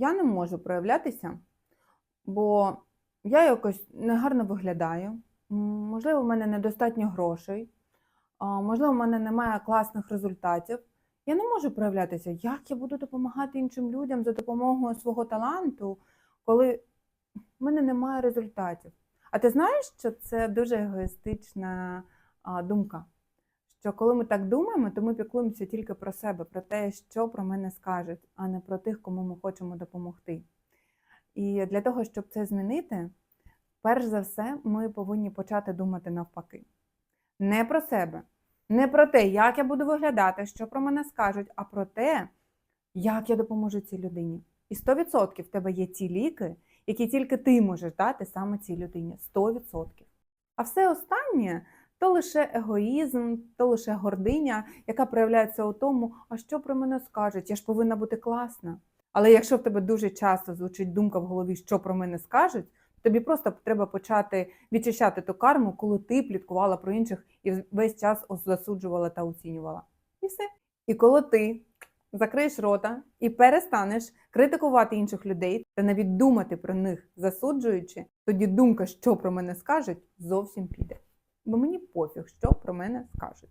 я не можу проявлятися, бо я якось негарно виглядаю. Можливо, в мене недостатньо грошей, можливо, в мене немає класних результатів. Я не можу проявлятися, як я буду допомагати іншим людям за допомогою свого таланту, коли в мене немає результатів. А ти знаєш, що це дуже егоїстична думка? Що коли ми так думаємо, то ми піклуємося тільки про себе, про те, що про мене скажуть, а не про тих, кому ми хочемо допомогти. І для того, щоб це змінити, перш за все, ми повинні почати думати навпаки. Не про себе, не про те, як я буду виглядати, що про мене скажуть, а про те, як я допоможу цій людині. І 100% в тебе є ті ліки, які тільки ти можеш дати саме цій людині. 100%. А все останнє то лише егоїзм, то лише гординя, яка проявляється у тому, а що про мене скажуть, я ж повинна бути класна. Але якщо в тебе дуже часто звучить думка в голові, що про мене скажуть, тобі просто треба почати відчищати ту карму, коли ти пліткувала про інших і весь час засуджувала та оцінювала. І все. І коли ти закриєш рота і перестанеш критикувати інших людей та навіть думати про них засуджуючи, тоді думка, що про мене скажуть, зовсім піде. Бо мені пофіг, що про мене скажуть.